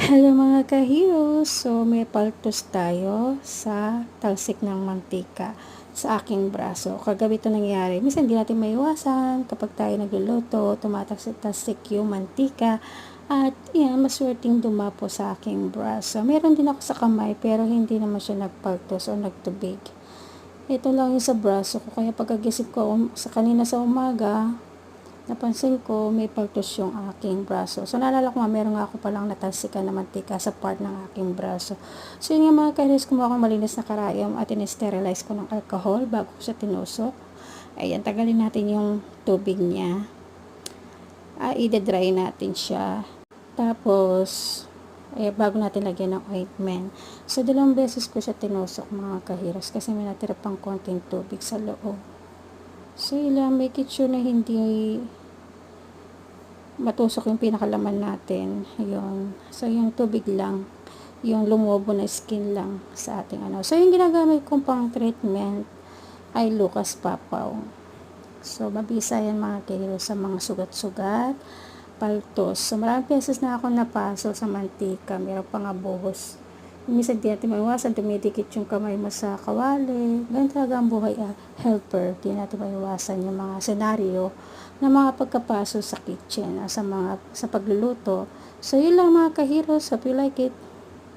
Hello mga ka-heroes! So may paltos tayo sa talsik ng mantika sa aking braso. Kagabi ito nangyari. Minsan hindi natin maiwasan kapag tayo nagluluto, tumatalsik yung mantika at yan, maswerteng dumapo sa aking braso. Meron din ako sa kamay pero hindi naman siya nagpaltos o nagtubig. Ito lang yung sa braso ko. Kaya pagkagisip ko um, sa kanina sa umaga, napansin ko may paltos yung aking braso. So, naalala ko nga, meron nga ako palang natalsikan na mantika sa part ng aking braso. So, yun nga mga kainis, kumuha akong malinis na karayom at in-sterilize ko ng alcohol bago ko siya tinusok. Ayan, tagalin natin yung tubig niya. Ah, i-dry natin siya. Tapos, eh, bago natin lagyan ng ointment. So, dalawang beses ko siya tinusok mga kahiras kasi may natira pang konting tubig sa loob. So, ilang make it sure na hindi matusok yung pinakalaman natin. Yun. So, yung tubig lang. Yung lumubo na skin lang sa ating ano. So, yung ginagamit kong pang treatment ay Lucas Papaw. So, mabisa yan mga kilo sa mga sugat-sugat, paltos. So, maraming beses na ako napasol sa mantika. Meron pa nga buhos. Minsan di natin maiwasan, dumidikit yung kamay mo sa kawali. Ganun talaga ang buhay ah, helper. Di natin maiwasan yung mga senaryo na mga pagkapaso sa kitchen, ah, sa mga sa pagluluto. So, yun lang mga kaheroes. Hope you like it.